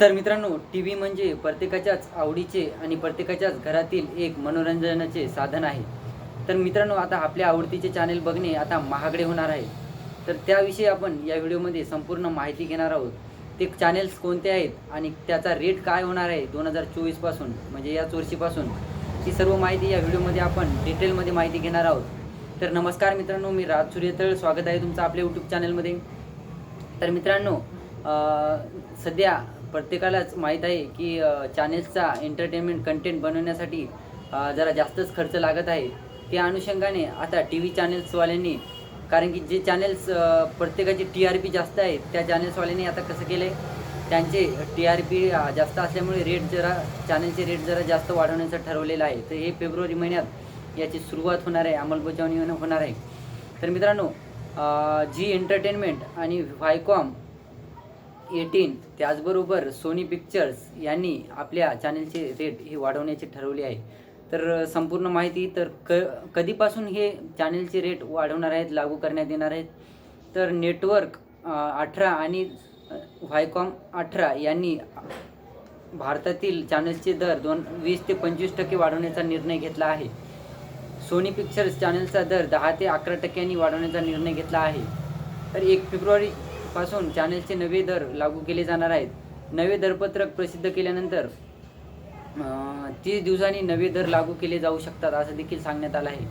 तर मित्रांनो T V म्हणजे प्रत्येकाच्याच आवडीचे आणि प्रत्येकाच्याच घरातील एक मनोरंजनाचे साधन आहे. तर मित्रांनो आता आपल्या आवडतीचे चॅनेल बघणे आता महागडे होणार आहे. तर त्याविषयी आपण या व्हिडिओमध्ये संपूर्ण माहिती घेणार आहोत. ते चॅनेल्स कोणते आहेत आणि त्याचा रेट काय होणार आहे दोन हजार चोवीसपासून म्हणजे याच वर्षीपासून ही सर्व माहिती या व्हिडिओमध्ये आपण डिटेलमध्ये माहिती घेणार आहोत. तर नमस्कार मित्रांनो मी राज सूर्यतळ. स्वागत आहे तुमचं आपल्या यूट्यूब चॅनलमध्ये तर मित्रांनो सध्या प्रत्येकालाच माहीत आहे की चॅनेल्सचा एंटरटेनमेंट कंटेंट बनवण्यासाठी जरा जास्तच खर्च लागत आहे. त्या अनुषंगाने आता टी व्ही चॅनेल्सवाल्यांनी कारण की जे चॅनेल्स प्रत्येकाची टी आर पी जास्त आहे त्या चॅनेल्सवाल्यांनी आता कसं केलं आहे त्यांचे टी आर पी जास्त असल्यामुळे रेट जरा चॅनलचे रेट जरा जास्त वाढवण्याचं ठरवलेलं आहे. तर हे फेब्रुवारी महिन्यात याची सुरुवात होणार आहे अंमलबजावणी होणार आहे. तर मित्रांनो जी एंटरटेनमेंट आणि व्हायकॉम एटीन त्याचबरोबर सोनी पिक्चर्स यांनी आपल्या चॅनलचे रेट हे वाढवण्याचे ठरवले आहे. तर संपूर्ण माहिती तर क कधीपासून हे चॅनलचे रेट वाढवणार आहेत लागू करण्यात येणार आहेत? तर नेटवर्क अठरा आणि व्हायकॉम अठरा यांनी भारतातील चॅनल्सचे दर दोन वीस ते पंचवीस टक्के वाढवण्याचा निर्णय घेतला आहे. सोनी पिक्चर्स चॅनलचा दर दहा ते अकरा टक्क्यांनी वाढवण्याचा निर्णय घेतला आहे. तर एक फेब्रुवारी पासून चॅनलचे नवे दर लागू केले जाणार आहेत. नवे दरपत्रक प्रसिद्ध केल्यानंतर तीस दिवसांनी नवे दर लागू केले जाऊ शकतात असं देखील सांगण्यात आलं आहे.